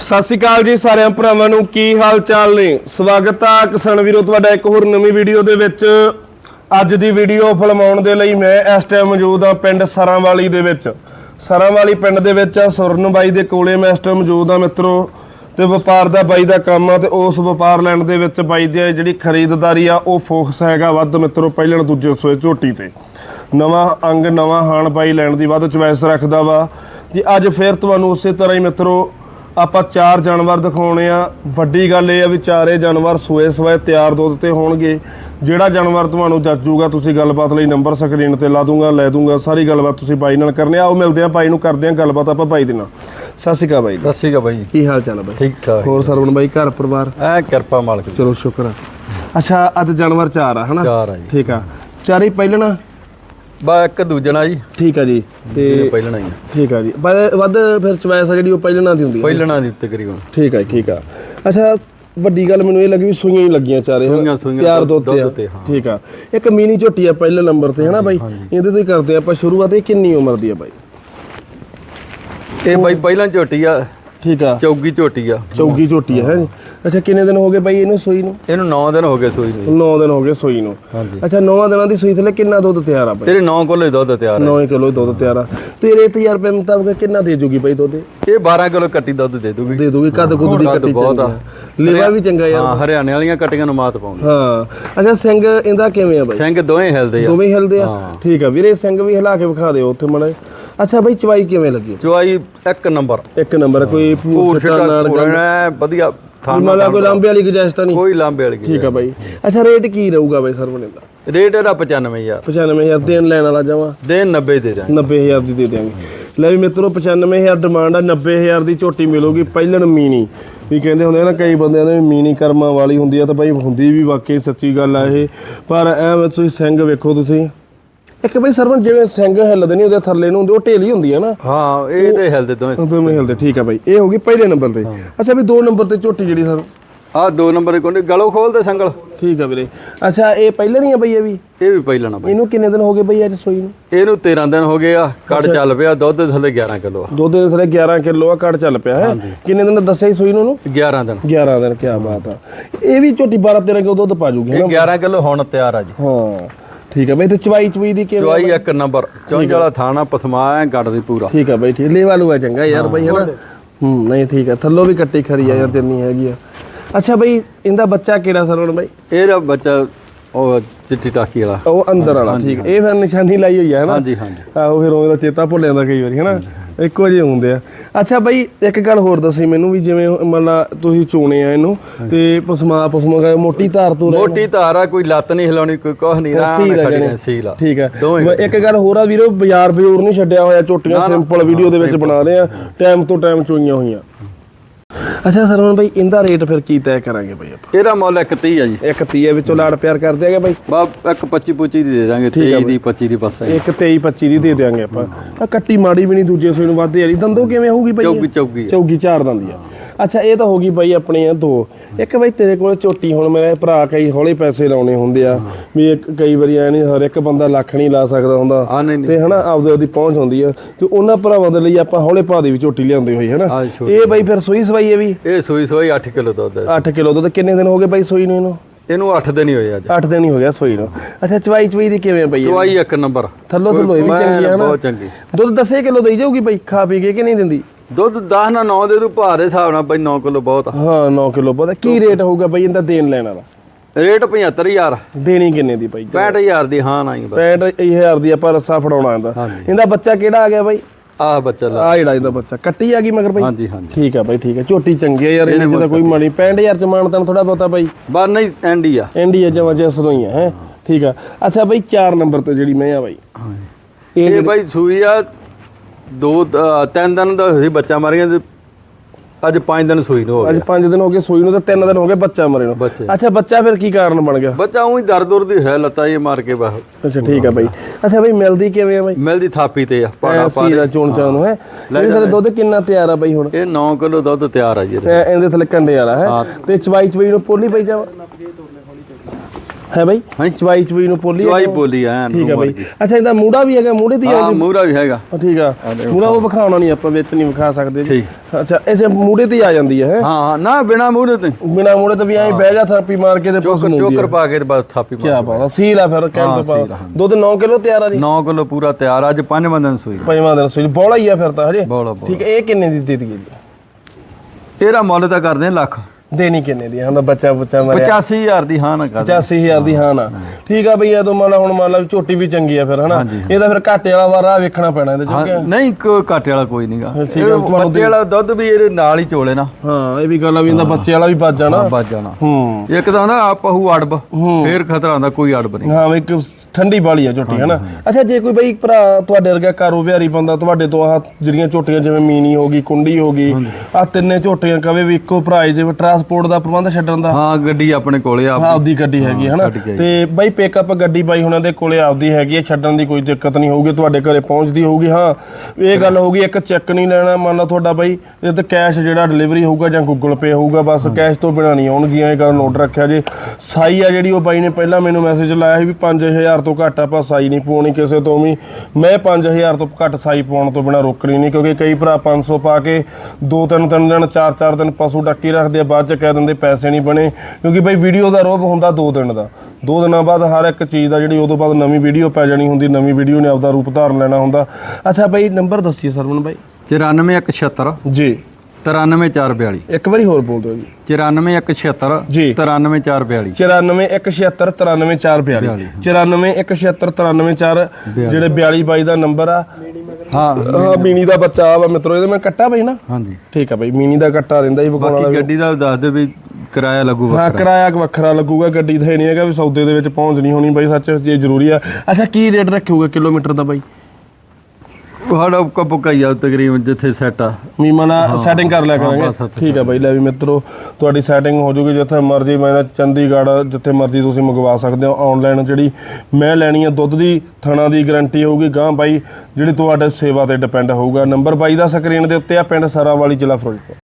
ਸਤਿ ਸ਼੍ਰੀ ਅਕਾਲ ਜੀ ਸਾਰਿਆਂ ਭਰਾਵਾਂ ਨੂੰ, ਕੀ ਹਾਲ ਚਾਲ ਨੇ? ਸਵਾਗਤ ਆ ਕਿਸਾਨ ਵੀਰੋ, ਤੁਹਾਡਾ ਇੱਕ ਹੋਰ ਨਵੀਂ ਵੀਡੀਓ ਦੇ ਵਿੱਚ। ਅੱਜ ਦੀ ਵੀਡੀਓ ਫਿਲਮਾਉਣ ਦੇ ਲਈ ਮੈਂ ਇਸ ਟਾਈਮ ਮੌਜੂਦ ਆ ਪਿੰਡ ਸਰਾਂਵਾਲੀ ਦੇ ਵਿੱਚ। ਸਰਾਂਵਾਲੀ ਪਿੰਡ ਦੇ ਵਿੱਚ ਆ, ਸੁਰਨ ਬਾਈ ਦੇ ਕੋਲੇ ਮੈਂ ਇਸ ਟਾਈਮ ਮੌਜੂਦ ਆ ਮਿੱਤਰੋ। ਤੇ ਵਪਾਰ ਦਾ ਬਾਈ ਦਾ ਕੰਮ ਆ ਤੇ ਉਸ ਵਪਾਰ ਲੈਣ ਦੇ ਵਿੱਚ ਬਾਈ ਦੀ ਜਿਹੜੀ ਖਰੀਦਦਾਰੀ ਆ, ਉਹ ਫੋਕਸ ਹੈਗਾ ਵੱਧ ਮਿੱਤਰੋ, ਪਹਿਲਣ ਦੂਜੇ ਸੋਏ ਝੋਟੀ ਤੇ। ਨਵਾਂ ਅੰਗ, ਨਵਾਂ ਹਾਣ ਬਾਈ ਲੈਣ ਦੀ ਵੱਧ ਚੁਆਇਸ ਰੱਖਦਾ ਵਾ। ਜੀ ਅੱਜ ਫੇਰ ਤੁਹਾਨੂੰ ਉਸੇ ਤਰ੍ਹਾਂ ਹੀ ਮਿੱਤਰੋ ਆਪਾਂ ਚਾਰ ਜਾਨਵਰ ਦਿਖਾਉਣੇ ਆ। ਵੱਡੀ ਗੱਲ ਇਹ ਆ ਵੀ ਚਾਰੇ ਜਾਨਵਰ ਸੋਏ ਸਵਾਏ ਤਿਆਰ ਦੁੱਧ ਤੇ ਹੋਣਗੇ। ਜਿਹੜਾ ਜਾਨਵਰ ਤੁਹਾਨੂੰ ਜੱਜੂਗਾ ਤੁਸੀਂ ਗੱਲਬਾਤ ਲਈ ਨੰਬਰ ਸਕਰੀਨ ਤੇ ਲਾ ਦੂੰਗਾ ਲੈ ਦੂੰਗਾ ਸਾਰੀ ਗੱਲਬਾਤ ਤੁਸੀਂ ਬਾਈ ਨਾਲ ਕਰਨੀ ਆ। ਆਓ ਮਿਲਦੇ ਆ ਬਾਈ ਨੂੰ ਕਰਦੇ ਆ ਗੱਲਬਾਤ ਆਪਾਂ ਬਾਈ ਦੇ ਨਾਲ। ਸਤਿ ਸ਼੍ਰੀ ਅਕਾਲ ਬਾਈ ਸਤਿ ਸ਼੍ਰੀ ਅਕਾਲ ਬਾਈ ਕੀ ਹਾਲ ਚਾਲ ਹੈ ਬਾਈ ਠੀਕ ਠਾਕ। ਹੋਰ ਸਰਵਣ ਬਾਈ ਘਰ ਪਰਿਵਾਰ? ਐ ਕਿਰਪਾ ਮਾਲਕ ਦੀ। ਚਲੋ ਸ਼ੁਕਰ ਆ। ਅੱਛਾ ਅੱਜ ਜਾਨਵਰ ਚਾਰ ਆ ਹਨਾ? ਚਾਰ ਆ ਜੀ। ਠੀਕ ਆ। ਚਾਰੇ ਪਹਿਲਣਾ। ਬਾ ਇੱਕ ਦੂਜਣਾ ਜੀ। ਠੀਕ ਆ ਜੀ ਤੇ ਪਹਿਲਣਾ ਹੀ ਠੀਕ ਆ ਜੀ। ਪਰ ਵੱਧ ਫਿਰ ਚੁਆਇਸ ਆ ਜਿਹੜੀ ਉਹ ਪਹਿਲਣਾ ਦੀ ਹੁੰਦੀ ਹੈ ਪਹਿਲਣਾ ਦੀ ਤਕਰੀਬਨ ਠੀਕ ਹੈ ਠੀਕ ਆ। ਅੱਛਾ ਵੱਡੀ ਗੱਲ ਮੈਨੂੰ ਇਹ ਲੱਗੀ ਵੀ ਸੂਈਆਂ ਹੀ ਲੱਗੀਆਂ ਚਾਰੇ? ਸੂਈਆਂ- ਸੂਈਆਂ, ਤਿਆਰ ਦੁੱਧ- ਆ। ਠੀਕ ਆ। ਇੱਕ ਮਿਨੀ ਝੋਟੀ ਆ ਪਹਿਲੇ ਨੰਬਰ ਤੇ ਹਨਾ ਬਾਈ? ਇਹਦੇ ਤੋਂ ਹੀ ਕਰਦੇ ਆ ਆਪਾਂ ਸ਼ੁਰੂਆਤ ਇਹ ਕਿੰਨੀ ਉਮਰ ਦੀ ਆ ਬਾਈ? ਇਹ ਬਾਈ ਪਹਿਲਾਂ ਝੋਟੀ ਆ ਠੀਕ ਆ। ਚੌਗੀ ਝੋਟੀ ਆ। ਚੌਗੀ ਝੋਟੀ ਆ ਹੈ ਜੀ। ਅੱਛਾ ਕਿੰਨੇ ਦਿਨ ਹੋ ਗਏ ਬਾਈ ਇਹਨੂੰ ਸੂਈ ਨੂੰ? ਇਹਨੂੰ 9 ਦਿਨ ਹੋ ਗਏ ਸੂਈ ਨੂੰ। 9 ਦਿਨ ਹੋ ਗਏ ਸੂਈ ਨੂੰ। ਅੱਛਾ 9 ਦਿਨਾਂ ਦੀ ਸੂਈ ਥਲੇ ਕਿੰਨਾ ਦੁੱਧ ਤਿਆਰ ਆ ਬਾਈ? ਤੇਰੇ 9 ਕੋਲੇ ਦੁੱਧ ਤਿਆਰ 9 ਕਿਲੋ ਦੁੱਧ ਤਿਆਰ ਆ। ਤੇਰੇ 1000 ਰੁਪਏ ਮੁਤਾਬਕ ਕਿੰਨਾ ਦੇ ਜੂਗੀ ਬਾਈ ਦੁੱਧ? ਇਹ 12 ਕਿਲੋ ਕੱਟੀ ਦੁੱਧ ਦੇ ਦੂਗੀ। ਦੇ ਦੂਗੀ ਕੱਦ ਕੁੱਦ ਦੀ ਕੱਟੀ ਬਹੁਤ ਆ। ਲੇਵਾ ਵੀ ਚੰਗਾ ਯਾਰ। ਹਾਂ ਹਰਿਆਣੇ ਵਾਲੀਆਂ ਕੱਟੀਆਂ ਨੂੰ ਮਾਤ ਪਾਉਂਦੀ ਹਾਂ। ਅੱਛਾ ਸਿੰਘ ਇਹਦਾ ਕਿਵੇਂ ਆ ਬਾਈ? ਸਿੰਘ ਦੋਵੇਂ ਹਿਲਦੇ ਆ। ਦੋਵੇਂ ਹਿਲਦੇ ਆ। ਠੀਕ ਆ ਵੀਰੇ ਸਿੰਘ ਵੀ ਹਿਲਾ ਕੇ ਵਿਖਾ ਦਿਓ ਉੱਥੇ ਮੜਾ ਅੱਛਾ ਬਾਈ ਚਵਾਈ ਕਿਵੇਂ ਲੱਗੀ? ਚੁਆਈ ਇੱਕ ਨੰਬਰ। ਇੱਕ ਨੰਬਰ ਕੋਈ ਪੂਰ ਪੂਰ ਛਟਾ ਨਾਲ ਐ ਵਧੀਆ ਥਾਂ ਮਾਲਾ ਕੋਈ ਲਾਂਬੇ ਵਾਲੀ ਗੁਜਾਇਸ਼ ਤਾਂ ਨਹੀਂ? ਕੋਈ ਲਾਂਬੇ ਵਾਲੀ ਠੀਕ ਆ ਬਾਈ। ਅੱਛਾ ਰੇਟ ਕੀ ਰਹੂਗਾ ਬਾਈ ਸਰਵਣੇ ਦਾ ਰੇਟ ਇਹਦਾ 95000 95000 ਦੇਣ ਲੈਣ ਵਾਲਾ ਜਾਵਾਂ? ਦੇ 90 ਦੇ ਦਾਂਗੇ 90000 ਦੀ ਦੇ ਦਿਆਂਗੇ। ਲੈ ਵੀ ਮਿੱਤਰੋ 95000 ਡਿਮਾਂਡ ਆ 90000 ਦੀ ਝੋਟੀ ਮਿਲੂਗੀ ਪਹਿਲਣ ਮੀਨੀ ਵੀ ਕਹਿੰਦੇ ਹੁੰਦੇ ਨਾ ਕਈ ਬੰਦਿਆਂ ਦੇ ਮੀਨੀ ਕਰਮਾਂ ਵਾਲੀ ਹੁੰਦੀ ਆ ਤਾਂ ਬਾਈ ਹੁੰਦੀ ਵੀ ਵਾਕਈ ਸੱਚੀ ਗੱਲ ਆ ਇਹ। ਪਰ ਐਵੇਂ ਤੁਸੀਂ ਸਿੰਘ ਵੇਖੋ ਤੁਸੀਂ। ਇੱਕ ਬਾਈ ਸਰਵਣ ਜਿਵੇਂ ਸਿੰਘ ਹਿੱਲਦੇ ਨਹੀਂ ਉਹਦੇ ਥੱਲੇ ਨੂੰ ਹੁੰਦੇ ਉਹ ਢੇਲੀ ਹੁੰਦੀ ਆ ਨਾ। ਹਾਂ ਇਹ ਤੇ ਹਿਲਦੇ ਦੋਵੇਂ। ਦੋਵੇਂ ਹਿਲਦੇ ਠੀਕ ਆ ਬਾਈ। ਇਹ ਹੋ ਗਈ ਪਹਿਲੇ ਨੰਬਰ ਤੇ। ਅੱਛਾ ਵੀ ਦੋ ਨੰਬਰ ਤੇ ਝੋਟੀ ਜਿਹੜੀ ਸਰ। ਆ ਦੋ ਨੰਬਰ ਦੇ ਕੋਨੇ ਗਲੋ ਖੋਲਦੇ ਸੰਗਲ। ਠੀਕ ਆ ਵੀਰੇ। ਅੱਛਾ ਇਹ ਪਹਿਲੇ ਨਹੀਂ ਆ ਬਈ ਇਹ ਵੀ? ਇਹ ਵੀ ਪਹਿਲਾਂ ਨਾ ਬਾਈ ਇਹਨੂੰ ਕਿੰਨੇ ਦਿਨ ਹੋ ਗਏ ਬਈ ਅੱਜ ਸੋਈ ਨੂੰ? ਇਹਨੂੰ 13 ਦਿਨ ਹੋ ਗਏ ਆ ਕੱਢ ਚੱਲ ਪਿਆ ਦੁੱਧ ਦੇ ਥੱਲੇ 11 ਕਿਲੋ ਆ। ਦੁੱਧ ਦੇ ਥੱਲੇ 11 ਕਿਲੋ ਆ ਕੱਢ ਚੱਲ ਪਿਆ ਹੈ? ਕਿੰਨੇ ਦਿਨ ਦੱਸਿਆ ਸੀ ਸੋਈ ਨੂੰ ਉਹਨੂੰ? 11 ਦਿਨ। 11 ਦਿਨ ਕੀ ਬਾਤ ਆ। ਇਹ ਵੀ ਝੋਟੀ 12 13 ਕਿਲੋ ਦੁੱਧ ਪਾ ਜੂਗੀ ਇਹ 11 ਕਿਲੋ ਹੁਣ ਤਿਆਰ ਆ ਜੀ। ਹਾਂ। ਠੀਕ ਆ ਬਈ ਤੇ ਚਵਾਈ ਚਵਾਈ ਦੀ ਕਿਵੇਂ ਚੁਆਈ ਇੱਕ ਨੰਬਰ। ਚੌਂਜ ਵਾਲਾ ਥਾਣਾ ਪਸਮਾ ਐ ਗੱਡ ਦੀ ਪੂਰਾ। ਠੀਕ ਆ ਬਈ ਠੀਕ। ਲੇਵਾ ਲੂਆ ਚੰਗਾ ਯਾਰ ਬਈ ਹਨਾ? ਹੂੰ ਨਹੀਂ ਠੀਕ ਆ। ਥੱਲੋਂ ਵੀ ਕੱਟੀ ਖਰੀ ਆ ਯਾਰ ਤੇਨੀ ਹੈਗੀ ਆ। ਅੱਛਾ ਬਈ ਇਹਦਾ ਬੱਚਾ ਕਿਹੜਾ ਸਰ ਹੁਣ ਬਈ? ਇਹਦਾ ਬੱਚਾ ਉਹ ਚਿੱਟੀ ਟਾਕੀ ਵਾਲਾ। ਉਹ ਅੰਦਰ ਵਾਲਾ ਠੀਕ। ਇਹ ਫਿਰ ਨਿਸ਼ਾਨੀ ਲਾਈ ਹੋਈ ਆ ਹਨਾ? ਹਾਂਜੀ ਹਾਂਜੀ। ਆਹੋ ਫਿਰ ਉਹਦਾ ਚੇਤਾ ਭੁੱਲ ਜਾਂਦਾ ਕਈ ਵਾਰੀ ਹਨਾ? ਇੱਕੋ ਜਿਹੇ ਹੁੰਦੇ ਆ। ਅੱਛਾ ਬਈ ਇੱਕ ਗੱਲ ਹੋਰ ਦੱਸੀ ਮੈਨੂੰ ਵੀ ਜਿਵੇਂ ਮੰਨ ਲਾ ਤੁਸੀਂ ਚੋਣੇ ਆ ਇਹਨੂੰ ਤੇ ਪਸਮਾ ਪਸਮਾ ਮੋਟੀ ਧਾਰ ਤੋਂ ਮੋਟੀ ਧਾਰ ਆ ਕੋਈ ਲੱਤ ਨਹੀਂ ਹਿਲਾਉਣੀ ਕੋਈ ਕੁਛ ਨਹੀਂ ਰਾਮ ਸੀਲ ਆ ਖੜੀ ਜਾਣੀ। ਨੇ ਸੀਲ ਆ। ਠੀਕ ਮੈਂ ਇੱਕ ਗੱਲ ਹੋਰ ਆ ਵੀਰੋ ਬਾਜ਼ਾਰ ਬਜ਼ੂਰ ਨਹੀਂ ਛੱਡਿਆ ਹੋਇਆ ਝੋਟੀਆਂ ਸਿੰਪਲ ਵੀਡੀਓ ਦੇ ਵਿੱਚ ਬਣਾ ਰਹੇ ਆ। ਟਾਈਮ ਤੋਂ ਟਾਈਮ ਚੋਈਆਂ ਹੋਈਆਂ। ਅੱਛਾ ਸਰਵਨ ਭਾਈ ਇਹਦਾ ਰੇਟ ਫਿਰ ਕੀ ਤੈਅ ਕਰਾਂਗੇ ਭਾਈ ਆਪਾਂ? ਇਹਦਾ ਮੁੱਲ ਇੱਕ 30 ਆ ਜੀ। ਇੱਕ 30 ਵਿੱਚੋਂ ਲਾੜ ਪਿਆਰ ਕਰ ਦਿਆਂਗੇ ਭਾਈ ਬਾ ਇੱਕ 25 25 ਦੀ ਦੇ ਦਾਂਗੇ 23 ਦੀ 25 ਦੀ ਬਸ ਇੱਕ 23 25 ਦੀ ਦੇ ਦਿਆਂਗੇ ਆਪਾਂ। ਕੱਟੀ ਮਾੜੀ ਵੀ ਨਹੀਂ ਦੂਜੇ ਸੂਏ ਨੂੰ ਵੱਧਦੇ ਵਾਲੀ। ਦੰਦੋ ਕਿਵੇਂ ਹੋਊਗੀ ਭਾਈ ਇਹ? ਚੌਗੀ ਚੌਗੀ। ਚੌਗੀ ਚਾਰ ਦੰਦੀ ਆ। ਅੱਛਾ ਇਹ ਤਾਂ ਹੋ ਗਈ ਬਾਈ ਆਪਣੇ ਆ ਦੋ। ਇੱਕ ਬਾਈ ਤੇਰੇ ਕੋਲ ਝੋਟੀ ਹੁਣ ਮੇਰੇ ਭਰਾ ਕਈ ਹੌਲੇ ਪੈਸੇ ਲਾਉਣੇ ਹੁੰਦੇ ਆ ਵੀ ਇੱਕ ਕਈ ਵਾਰੀ ਐ ਨਹੀਂ ਹਰ ਇੱਕ ਬੰਦਾ ਲੱਖ ਨਹੀਂ ਲਾ ਸਕਦਾ ਹੁੰਦਾ। ਤੇ ਹਨਾ ਆਪਦੇ ਉਹਦੀ ਪਹੁੰਚ ਹੁੰਦੀ ਆ। ਤੇ ਉਹਨਾਂ ਭਰਾਵਾਂ ਦੇ ਲਈ ਆਪਾਂ ਹੌਲੇ ਭਾ ਦੀ ਵੀ ਝੋਟੀ ਲਿਆਉਂਦੇ ਹੋਈ ਹਨਾ। ਇਹ ਬਾਈ ਫਿਰ ਸੂਈ ਸਵਾਈ ਇਹ ਵੀ? ਇਹ ਸੂਈ ਸੂਈ 8 ਕਿਲੋ ਦੁੱਧ ਹੈ 8 ਕਿਲੋ ਦੁੱਧ। ਕਿੰਨੇ ਦਿਨ ਹੋ ਗਏ ਬਾਈ ਸੂਈ ਨੂੰ ਇਹਨੂੰ? ਇਹਨੂੰ 8 ਦਿਨ ਹੀ ਹੋਏ ਅੱਜ। 8 ਦਿਨ ਹੀ ਹੋ ਗਿਆ ਸੂਈ ਨੂੰ। ਅੱਛਾ ਚਵਾਈ ਚਵਾਈ ਦੀ ਕਿਵੇਂ ਬਈ ਇਹ? ਚੁਆਈ ਇੱਕ ਨੰਬਰ। ਥੱਲੋਂ ਥੱਲੋਂ ਇਹ ਵੀ ਚੰਗੀ ਆ ਹਨਾ। ਬਹੁਤ ਚੰਗੀ। ਦੁੱਧ ਦੱਸੇ ਕਿਲੋ ਦੇਈ ਜਾਊਗੀ ਬਾਈ ਖਾ ਪੀ ਕੇ ਕਿ ਨਹੀਂ ਦਿੰਦੀ? ਦੁੱਧ 10 ਨਾਲ 9 ਦੇ ਤੂੰ ਭਾਰ ਦੇ ਹਿਸਾਬ ਨਾਲ ਬਈ 9 ਕਿਲੋ ਬਹੁਤ ਆ। ਹਾਂ 9 ਕਿਲੋ ਪਤਾ ਕੀ ਰੇਟ ਹੋਊਗਾ ਬਾਈ? ਇਹਦਾ ਦੇਣ ਲੈਣ ਵਾਲਾ। ਰੇਟ 75000 ਦੇਣੀ ਕਿੰਨੇ ਦੀ ਬਾਈ? 65000 ਦੀ ਹਾਂ ਨਹੀਂ ਬਸ। 65000 ਦੀ ਆਪਾਂ ਰੱਸਾ ਫੜਾਉਣਾ ਇਹਦਾ। ਇਹਦਾ ਬੱਚਾ ਕਿਹੜਾ ਆ ਗਿਆ ਬਾਈ? ਆਹ ਬੱਚਾ ਲਾ। ਆ ਜਿਹੜਾ ਇਹਦਾ ਬੱਚਾ। ਕੱਟੀ ਆ ਗਈ ਮਗਰ ਬਾਈ? ਹਾਂਜੀ ਹਾਂਜੀ। ਠੀਕ ਆ ਬਾਈ ਠੀਕ ਆ। ਝੋਟੀ ਚੰਗੀ ਆ ਯਾਰ ਇਹਨੇ ਜਿਹਦਾ ਕੋਈ ਮਾੜੀ 65000 ਚ ਮਾਨ ਤਾਂ ਥੋੜਾ ਬਹੁਤਾ ਬਾਈ। ਬਸ ਨਹੀਂ ਐਂਡੀ ਆ। ਇੰਡੀਆ ਜਮਾ ਜੈਸ ਨੂੰ ਹੀ ਆ ਹੈ। ਠੀਕ ਆ। ਅੱਛਾ ਬਾਈ 4 ਨੰਬਰ ਤੇ ਜਿਹੜੀ ਮੈਂ ਆ ਬਾਈ। ਇਹ ਬਾਈ ਸੂਈ ਆ ਦੋ ਅ, ਤਿੰਨ ਦਿਨ ਦਾ ਸੀ ਬੱਚਾ ਮਾਰੀਆਂ ਤੇ ਅੱਜ 5 ਦਿਨ ਸੂਈ ਨੂੰ ਹੋ ਅੱਜ ਗਿਆ। 5 ਦਿਨ ਹੋ ਗਏ ਸੂਈ ਨੂੰ ਤੇ 3 ਦਿਨ ਹੋ ਗਏ ਬੱਚਾ ਮਰੇ ਨੂੰ। ਬੱਚੇ। ਅੱਛਾ ਬੱਚਾ ਫਿਰ ਕੀ ਕਾਰਨ ਬਣ ਗਿਆ? ਬੱਚਾ ਉਹੀ ਦਰਦ ਦੁਰਦ ਹੀ ਹੈ ਲੱਤਾਂ ਇਹ ਮਾਰ ਕੇ ਬਸ। ਅੱਛਾ ਠੀਕ ਆ ਬਾਈ। ਅੱਛਾ ਬਾਈ ਮਿਲਦੀ ਕਿਵੇਂ ਆ ਬਾਈ? ਮਿਲਦੀ ਥਾਪੀ ਤੇ ਆ ਪਾੜਾ ਪਾ ਸੀ ਦਾ ਚੋਣ ਚਾਣ ਨੂੰ ਹੈ? ਇਹਦੇ ਥੱਲੇ ਦੁੱਧ ਕਿੰਨਾ ਤਿਆਰ ਆ ਬਾਈ ਹੁਣ? ਇਹ 9 ਕਿਲੋ ਦੁੱਧ ਤਿਆਰ ਆ ਜੀ ਇਹਦੇ। ਇਹ- ਇਹਦੇ ਥੱਲੇ ਕੰਡੇ ਵਾਲਾ ਹੈ? ਤੇ ਚਵਾਈ ਚਵਾਈ ਨੂੰ ਪੋਲੀ ਪਈ ਜਾਵਾ? ਹੈ ਬਾਈ। ਚਵਾਈ ਚਵਾਈ ਨੂੰ ਪੋਲੀ ਦਵਾਈ ਬੋਲੀ ਆ ਠੀਕ ਆ ਬਾਈ। ਅੱਛਾ ਇਹਦਾ ਮੂੜਾ ਵੀ ਹੈਗਾ ਮੂੜੇ ਦੀ ਹਾਂ ਮੂਰਾ ਵੀ ਹੈਗਾ। ਠੀਕ ਆ। ਮੂੜਾ ਉਹ ਵਿਖਾਉਣਾ ਨਹੀਂ ਆਪਾਂ ਵਿੱਚ ਨਹੀਂ ਵਿਖਾ ਸਕਦੇ ਜੀ। ਅੱਛਾ ਇਸੇ ਮੂੜੇ ਤੇ ਆ ਜਾਂਦੀ ਹੈ ਹੈਂ? ਹਾਂ ਨਾ ਬਿਨਾ ਮੂਰੇ ਤੇ। ਬਿਨਾ ਮੂੜੇ ਤੇ ਵੀ ਐਂ ਬਹਿ ਜਾ ਥਰਪੀ ਮਾਰ ਕੇ ਤੇ ਪੁੱਸ ਨੂੰ ਚੋਕਰ ਪਾ ਕੇ ਤੇ ਬਸ ਥਾਪੀ ਕੀ ਬਾਤ ਸੀਲ ਆ ਫਿਰ ਕਹਿਣ ਤੋਂ ਬਾਅਦ। ਦੁੱਧ 9 ਕਿਲੋ ਤਿਆਰ ਆ ਜੀ? 9 ਕਿਲੋ ਪੂਰਾ ਤਿਆਰ ਅੱਜ ਪੰਜ ਬੰਦਨ ਸੂਈ ਪੰਜਵਾਂ ਦਿਨ ਸੂਈ ਬੋਲਾ ਹੀ ਆ ਫਿਰ ਤਾਂ ਹਜੇ। ਠੀਕ ਇਹ ਕਿੰਨੇ ਦੀ ਦੇ ਦਈਏ ਇਹਦਾ ਮੁੱਲ ਤਾਂ ਕਰਦੇ ਲੱਖ। ਦੇਣੀ ਕਿੰਨੇ ਦੀ ਹਾਂ ਬੱਚਾ ਬੱਚਾ ਮਰਿਆ। 85000 ਦੀ ਹਾਂ ਨਾ ਕਰ 85000 ਦੀ ਹਾਂ ਨਾ। ਠੀਕ ਆ ਬਈ ਇਹ ਤੋਂ ਮੰਨ ਲਾ ਹੁਣ ਮੰਨ ਲਾ ਵੀ ਝੋਟੀ ਵੀ ਚੰਗੀ ਆ ਫਿਰ ਹਨਾ? ਇਹਦਾ ਫਿਰ ਘਾਟੇ ਵਾਲਾ ਵਾਰਾ ਵੇਖਣਾ ਪੈਣਾ ਇਹਦੇ ਚ ਨਹੀਂ ਕਾਟੇ ਵਾਲਾ ਕੋਈ ਨਹੀਂਗਾ ਬੱਚੇ ਵਾਲਾ ਦੁੱਧ ਵੀ ਇਹਦੇ ਨਾਲ ਹੀ ਚੋਲੇ ਨਾ। ਹਾਂ ਇਹ ਵੀ ਗੱਲ ਆ ਵੀ ਇਹਦਾ ਬੱਚੇ ਵਾਲਾ ਵੀ ਵੱਜ ਜਾਣਾ। ਵੱਜ ਜਾਣਾ। ਹੂੰ। ਇੱਕ ਤਾਂ ਨਾ ਆਪਹੂ ਅੜਬ ਫੇਰ ਖਤਰਾ ਹੁੰਦਾ ਕੋਈ ਅੜਬ ਨਹੀਂ। ਹਾਂ ਇੱਕ ਠੰਡੀ ਬਾਲੀ ਆ ਝੋਟੀ ਹਨਾ? ਅੱਛਾ ਜੇ ਕੋਈ ਬਈ ਭਰਾ ਤੁਹਾਡੇ ਵਰਗਾ ਕਾਰੋ ਵਿਹਾਰੀ ਬੰਦਾ ਤੁਹਾਡੇ ਤੋਂ ਆਹ ਜਿਹੜੀਆਂ ਝੋਟੀਆਂ ਜਿਵੇਂ ਮੀਨੀ ਹੋ ਗਈ ਕੁੰਡੀ ਹੋ ਗਈ ਆ ਤਿੰਨੇ ਝੋਟੀਆਂ ਕਵੇ ਵੀ ਇੱਕੋ ਭਰਾ ਹੀ ਜਿਵੇਂ ਟਰਾਂਸਪੋਰਟ ਦਾ ਪ੍ਰਬੰਧ ਛੱਡਣ ਦਾ? ਹਾਂ ਗੱਡੀ ਆਪਣੇ ਕੋਲੇ ਆ ਆਪਦੀ। ਗੱਡੀ ਹੈਗੀ ਹੈ ਹਨਾ। ਤੇ ਬਈ ਪਿਕਅਪ ਗੱਡੀ ਬਾਈ ਹੁਣਾਂ ਦੇ ਕੋਲੇ ਆਪਦੀ ਹੈਗੀ ਹੈ ਛੱਡਣ ਦੀ ਕੋਈ ਦਿੱਕਤ ਨਹੀਂ ਹੋਊਗੀ ਤੁਹਾਡੇ ਘਰੇ ਪਹੁੰਚਦੀ ਹੋਊਗੀ ਹਾਂ। ਇਹ ਗੱਲ ਹੋਊਗੀ ਇੱਕ ਚੈੱਕ ਨਹੀਂ ਲੈਣਾ ਮੰਨ ਲਾ ਤੁਹਾਡਾ ਬਾਈ ਇਹ ਤੇ ਕੈਸ਼ ਜਿਹੜਾ ਡਿਲੀਵਰੀ ਹੋਊਗਾ ਜਾਂ ਗੂਗਲ ਪੇ ਹੋਊਗਾ ਬਸ ਕੈਸ਼ ਤੋਂ ਬਿਨਾ ਨਹੀਂ ਆਉਣਗੀਆਂ ਇਹ ਗੱਲ ਨੋਟ ਰੱਖਿਆ ਜੇ। ਸਾਈ ਆ ਜਿਹੜੀ ਉਹ ਬਾਈ ਨੇ ਪਹਿਲਾਂ ਮੈਨੂੰ ਮੈਸੇਜ ਲਾਇਆ ਸੀ ਵੀ 5000 ਤੋਂ ਘੱਟ ਆਪਾਂ ਸਾਈ ਨਹੀਂ ਪਾਉਣੀ ਕਿਸੇ ਤੋਂ ਵੀ। ਮੈਂ 5000 ਤੋਂ ਘੱਟ ਸਾਈ ਪਾਉਣ ਤੋਂ ਬਿਨਾ ਰੋਕਣੀ ਨਹੀਂ ਕਿਉਂਕਿ ਕਈ ਭਰਾ 500 ਪਾ ਕੇ ਦੋ ਤਿੰਨ ਤਿੰਨ ਦਿਨ ਚਾਰ ਚਾਰ ਦਿਨ ਪਸ਼ੂ ਡੱਕੀ ਰੱਖਦੇ ਆ ਬਾਅਦ ਚ ਕਹਿ ਦਿੰਦੇ ਪੈਸੇ ਨਹੀਂ ਬਣੇ ਕਿਉਂਕਿ ਬਈ ਵੀਡੀਓ ਦਾ ਰੋਬ ਹੁੰਦਾ ਦੋ ਦਿਨ ਦਾ। ਦੋ ਦਿਨਾਂ ਬਾਅਦ ਹਰ ਇੱਕ ਚੀਜ਼ ਦਾ ਜਿਹੜੀ ਉਦੋਂ ਬਾਅਦ ਨਵੀਂ ਵੀਡੀਓ ਪੈ ਜਾਣੀ ਹੁੰਦੀ ਨਵੀਂ ਵੀਡੀਓ ਨੇ ਆਪਦਾ ਰੂਪ ਧਾਰਨ ਲੈਣਾ ਹੁੰਦਾ। ਅੱਛਾ ਬਈ ਨੰਬਰ ਦੱਸੀਏ ਸਰਵਨ ਬਾਈ। 94176 ਜੀ। 93442 ਇੱਕ ਵਾਰੀ ਹੋਰ ਬੋਲ ਦਿਓ ਜੀ। 94176 ਜੀ। 93442 9416794442 94167944 ਜਿਹੜੇ 42 ਬਾਈ ਦਾ ਨੰਬਰ ਆ ਹਾਂ ਹਾਂ ਮੀਨੀ ਦਾ ਬੱਚਾ ਆ ਵਾ ਮਿੱਤਰੋ ਇਹਦੇ ਮੈਂ ਕੱਟਾ ਬਈ ਨਾ। ਹਾਂਜੀ। ਠੀਕ ਆ ਬਈ ਮੀਨੀ ਦਾ ਕੱਟਾ ਰਹਿੰਦਾ ਹੀ ਵਿਕਾਉਣ ਵਾਲਾ ਬਾਕੀ ਗੱਡੀ ਦਾ ਦੱਸ ਦੇ ਵੀ ਕਿਰਾਇਆ ਲੱਗੂ ਹਾਂ ਵੱਖਰਾ। ਕਿਰਾਇਆ ਵੱਖਰਾ ਲੱਗੂਗਾ ਗੱਡੀ ਤਾਂ ਇਹ ਨਹੀਂ ਹੈਗਾ ਵੀ ਸੌਦੇ ਦੇ ਵਿੱਚ ਪਹੁੰਚ ਨਹੀਂ ਹੋਣੀ ਬਾਈ ਸੱਚ ਇਹ ਜ਼ਰੂਰੀ ਆ। ਅੱਛਾ ਕੀ ਰੇਟ ਰੱਖਿਓਗਾ ਕਿਲੋਮੀਟਰ ਦਾ ਬਾਈ? ਸਾਡਾ ਹੀ ਆ ਤਕਰੀਬਨ ਜਿੱਥੇ ਸੈੱਟ ਆ। ਮੀਮਾ ਨਾਲ ਸੈਟਿੰਗ ਕਰ ਲਿਆ ਕਰਾਂਗੇ। ਠੀਕ ਆ ਬਾਈ ਲੈ ਵੀ ਮਿੱਤਰੋ ਤੁਹਾਡੀ ਸੈਟਿੰਗ ਹੋ ਜੂਗੀ ਜਿੱਥੇ ਮਰਜ਼ੀ ਮੈਂ ਚੰਡੀਗੜ੍ਹ ਜਿੱਥੇ ਮਰਜ਼ੀ ਤੁਸੀਂ ਮੰਗਵਾ ਸਕਦੇ ਹੋ ਆਨਲਾਈਨ ਜਿਹੜੀ ਮੈਂ ਲੈਣੀ ਆ ਦੁੱਧ ਦੀ ਥਣਾ ਦੀ ਗਾਰੰਟੀ ਹੋਊਗੀ ਗਾਂ ਬਾਈ ਜਿਹੜੀ ਤੁਹਾਡੇ ਸੇਵਾ ਤੇ ਡਿਪੈਂਡ ਹੋਊਗਾ। ਨੰਬਰ ਬਾਈ ਦਾ ਸਕਰੀਨ ਦੇ ਉੱਤੇ ਆ ਪਿੰਡ ਸਰਾਂ ਵਾਲੀ ਜ਼ਿਲ੍ਹਾ ਫਿਰੋਜ਼ਪੁਰ।